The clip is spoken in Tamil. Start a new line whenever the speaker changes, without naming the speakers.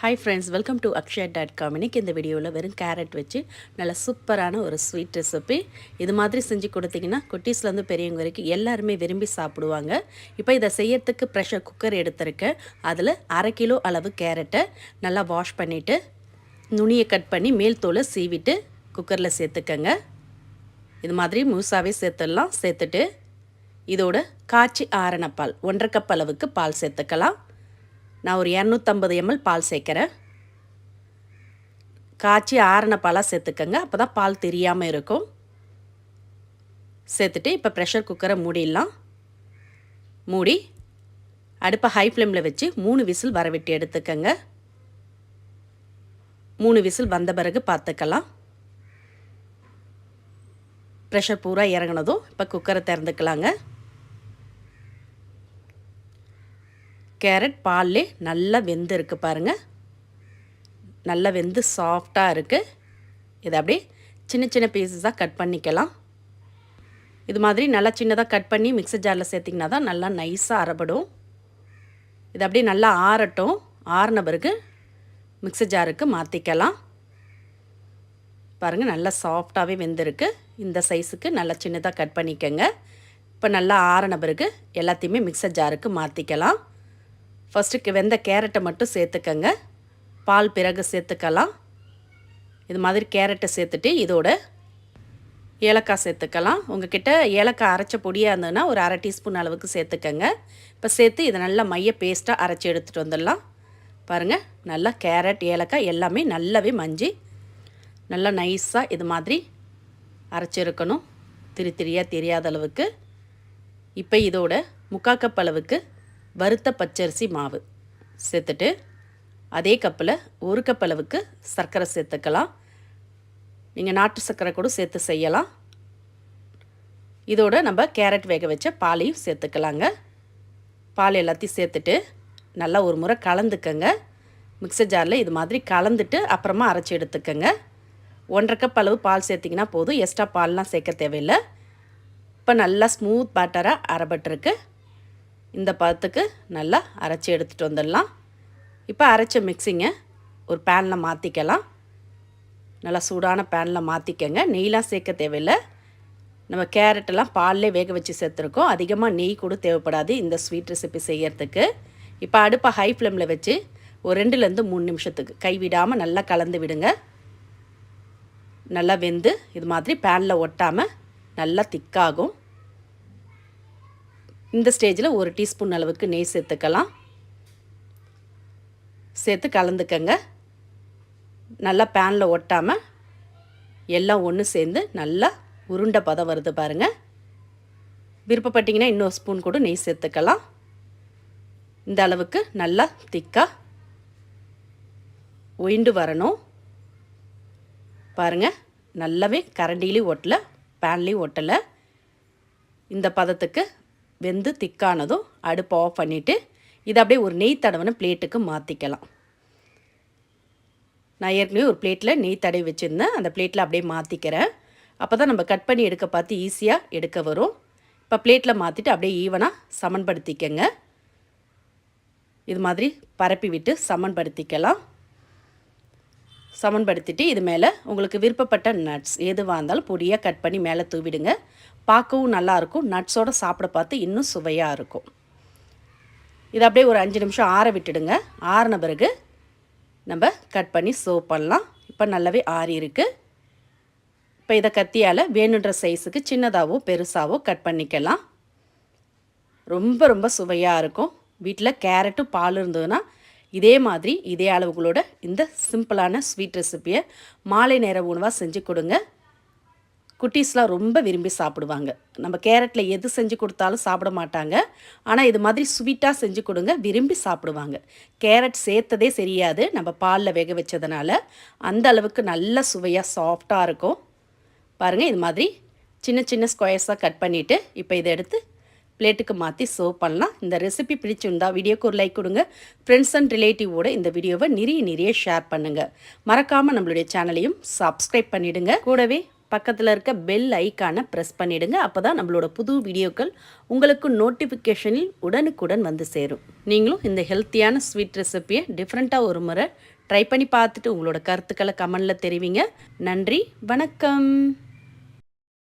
Hi friends welcome to Akshaya dot com இன்றைக்கி இந்த வீடியோவில் வெறும் கேரட் வச்சு நல்ல சூப்பரான ஒரு ஸ்வீட் ரெசிபி இது மாதிரி செஞ்சு கொடுத்தீங்கன்னா குட்டீஸ்லேருந்து பெரியவங்க வரைக்கும் எல்லாருமே விரும்பி சாப்பிடுவாங்க. இப்போ இதை செய்யறதுக்கு ப்ரெஷர் குக்கர் எடுத்திருக்கேன். அதில் அரை கிலோ அளவு கேரட்டை நல்லா வாஷ் பண்ணிவிட்டு நுனியை கட் பண்ணி மேல் தோலை சீவிட்டு குக்கரில் சேர்த்துக்கங்க. இது மாதிரி முழுசாகவே சேர்த்துடலாம். சேர்த்துட்டு இதோட காய்ச்சி ஆரண பால் ஒன்றரை கப் அளவுக்கு பால் சேர்த்துக்கலாம். நான் ஒரு இரநூத்தம்பது எம்எல் பால் சேர்க்குறேன். காய்ச்சி ஆறின பாலாக சேர்த்துக்கங்க. அப்போ தான் பால் தெரியாமல் இருக்கும். சேர்த்துட்டு இப்போ ப்ரெஷர் குக்கரை மூடிடலாம். மூடி அடுப்பை ஹை ஃப்ளேமில் வச்சு மூணு விசில் வரவிட்டு எடுத்துக்கங்க. மூணு விசில் வந்த பிறகு பார்த்துக்கலாம். ப்ரெஷர் பூரா இறங்கினதும் இப்போ குக்கரை திறந்துக்கலாங்க. கேரட் பால்லே நல்லா வெந்து இருக்குது பாருங்கள் நல்லா வெந்து சாஃப்டாக இருக்குது இதை அப்படியே சின்ன சின்ன பீசஸாக கட் பண்ணிக்கலாம். இது மாதிரி நல்லா சின்னதாக கட் பண்ணி மிக்சர் ஜாரில் சேர்த்திங்கன்னா தான் நல்லா நைஸாக அரைப்படும். இது அப்படியே நல்லா ஆறட்டும். ஆறின பிறகு மிக்சர் ஜாருக்கு மாற்றிக்கலாம் பாருங்கள் நல்லா சாஃப்டாகவே வெந்திருக்கு. இந்த சைஸுக்கு நல்லா சின்னதாக கட் பண்ணிக்கோங்க. இப்போ நல்லா ஆறின பிறகு எல்லாத்தையுமே மிக்சர் ஜாருக்கு மாற்றிக்கலாம் ஃபஸ்ட்டு வெந்த கேரட்டை மட்டும் சேர்த்துக்கங்க. பால் பிறகு சேர்த்துக்கலாம். இது மாதிரி கேரட்டை சேர்த்துட்டு இதோட ஏலக்காய் சேர்த்துக்கலாம். உங்ககிட்ட ஏலக்காய் அரைச்ச பொடியாக இருந்ததுன்னா ஒரு அரை டீஸ்பூன் அளவுக்கு சேர்த்துக்கங்க. இப்போ சேர்த்து இதை நல்லா மைய பேஸ்ட்டாக அரைச்சி எடுத்துகிட்டு வந்துடலாம். பாருங்கள் நல்லா கேரட் ஏலக்காய் எல்லாமே நல்லாவே மஞ்சி நல்லா நைஸாக இது மாதிரி அரைச்சிருக்கணும். திரி திரியாக தெரியாத அளவுக்கு. இப்போ இதோட முக்கால் கப் அளவுக்கு வறுத்த பச்சரிசி மாவு சேர்த்துட்டு அதே கப்பில் ஒரு கப் அளவுக்கு சர்க்கரை சேர்த்துக்கலாம். நீங்கள் நாட்டு சர்க்கரை கூட சேர்த்து செய்யலாம். இதோட நம்ம கேரட் வேக வச்ச பாலையும் சேர்த்துக்கலாங்க. பால் எல்லாத்தையும் சேர்த்துட்டு நல்லா ஒரு முறை கலந்துக்கங்க. மிக்சர் ஜாரில் இது மாதிரி கலந்துட்டு அப்புறமா அரைச்சி எடுத்துக்கங்க. ஒன்றரை கப் அளவு பால் சேர்த்திங்கன்னா போதும். எக்ஸ்ட்ரா பால்லாம் சேர்க்க தேவையில்லை. இப்போ நல்லா ஸ்மூத் பேட்டராக அரைப்பட்டிருக்கு. இந்த பதத்துக்கு நல்லா அரைச்சி எடுத்துகிட்டு வந்துடலாம். இப்போ அரைச்ச மிக்சிங்கை ஒரு பேனில் மாற்றிக்கலாம் நல்லா சூடான பேனில் மாற்றிக்கங்க நெய்லாம் சேர்க்க தேவையில்லை. நம்ம கேரட்டெல்லாம் பால்லே வேக வச்சு சேர்த்துருக்கோம். அதிகமாக நெய் கூட தேவைப்படாது இந்த ஸ்வீட் ரெசிபி செய்யறதுக்கு. இப்போ அடுப்பை ஹை ஃப்ளேமில் வச்சு ஒரு ரெண்டுலேருந்து மூணு நிமிஷத்துக்கு கைவிடாமல் நல்லா கலந்து விடுங்க. நல்லா வெந்து இது மாதிரி பேனில் ஒட்டாமல் நல்லா திக்காகும் இந்த ஸ்டேஜில் ஒரு டீஸ்பூன் அளவுக்கு நெய் சேர்த்துக்கலாம். சேர்த்து கலந்துக்கங்க. நல்லா பேனில் ஒட்டாமல் எல்லாம் ஒன்று சேர்ந்து நல்லா உருண்டை பதம் வருது பாருங்கள் விருப்பப்பட்டிங்கன்னா இன்னொரு ஸ்பூன் கூட நெய் சேர்த்துக்கலாம். இந்த அளவுக்கு நல்லா திக்காக ஒயிண்டு வரணும். பாருங்கள் நல்லாவே கரண்டிலையும் ஒட்டலை பேன்லேயும் ஒட்டலை. இந்த பதத்துக்கு வெந்து திக்கானதும் அடுப்பை ஆஃப் பண்ணிவிட்டு இதை அப்படியே ஒரு நெய் தடவைன பிளேட்டுக்கு மாற்றிக்கலாம் நான் ஏற்கனவே ஒரு பிளேட்டில் நெய் தடவி வச்சுருந்தேன். அந்த பிளேட்டில் அப்படியே மாற்றிக்கிறேன் அப்போ தான் நம்ம கட் பண்ணி எடுக்க பார்த்து ஈஸியாக எடுக்க வரும். இப்போ பிளேட்டில் மாற்றிட்டு அப்படியே ஈவனாக சமன்படுத்திக்கங்க. இது மாதிரி பரப்பி விட்டு சமன்படுத்திக்கலாம். சமன்படுத்திட்டு இது மேலே உங்களுக்கு விருப்பப்பட்ட நட்ஸ் எதுவாக இருந்தாலும் பொடியாக கட் பண்ணி மேலே தூவிடுங்க. பார்க்கவும் நல்லாயிருக்கும் நட்ஸோடு சாப்பிட பார்த்து இன்னும் சுவையாக இருக்கும். இதை அப்படியே ஒரு அஞ்சு நிமிஷம் ஆற விட்டுடுங்க. ஆறின பிறகு நம்ம கட் பண்ணி சர்வ் பண்ணலாம். இப்போ நல்லாவே ஆறி இருக்குது இப்போ இதை கத்தியால் வேணுன்ற சைஸுக்கு சின்னதாகவோ பெருசாகவோ கட் பண்ணிக்கலாம். ரொம்ப ரொம்ப சுவையாக இருக்கும். வீட்டில் கேரட்டும் பால் இருந்ததுன்னா இதே மாதிரி இதே அளவுகளோட இந்த சிம்பிளான ஸ்வீட் ரெசிப்பியை மாலை நேர உணவாக செஞ்சு கொடுங்க. குட்டீஸ்லாம் ரொம்ப விரும்பி சாப்பிடுவாங்க. நம்ம கேரட்டில் எது செஞ்சு கொடுத்தாலும் சாப்பிட மாட்டாங்க. ஆனால் இது மாதிரி ஸ்வீட்டாக செஞ்சு கொடுங்க விரும்பி சாப்பிடுவாங்க. கேரட் சேர்த்ததே சரியாது நம்ம பாலில் வேக வச்சதுனால. அந்த அளவுக்கு நல்ல சுவையாக சாஃப்டாக இருக்கும். பாருங்கள் இது மாதிரி சின்ன சின்ன ஸ்கொயர்ஸாக கட் பண்ணிவிட்டு இப்போ இதை எடுத்து பிளேட்டுக்கு மாற்றி சர்வ் பண்ணலாம். இந்த ரெசிபி பிடிச்சிருந்தா வீடியோக்கு ஒரு லைக் கொடுங்க. ஃப்ரெண்ட்ஸ் அண்ட் ரிலேட்டிவோட இந்த வீடியோவை நிறைய நிறைய ஷேர் பண்ணுங்கள் மறக்காமல் நம்மளுடைய சேனலையும் சப்ஸ்கிரைப் பண்ணிவிடுங்க கூடவே பக்கத்தில் இருக்க பெல் ஐக்கானை ப்ரெஸ் பண்ணிவிடுங்க அப்போ தான் நம்மளோட புது வீடியோக்கள் உங்களுக்கு நோட்டிஃபிகேஷனில் உடனுக்குடன் வந்து சேரும். நீங்களும் இந்த ஹெல்த்தியான ஸ்வீட் ரெசிப்பியை டிஃப்ரெண்ட்டாக ஒரு முறை ட்ரை பண்ணி பார்த்துட்டு உங்களோட கருத்துக்களை கமெண்டில் தெரிவிங்க. நன்றி வணக்கம்.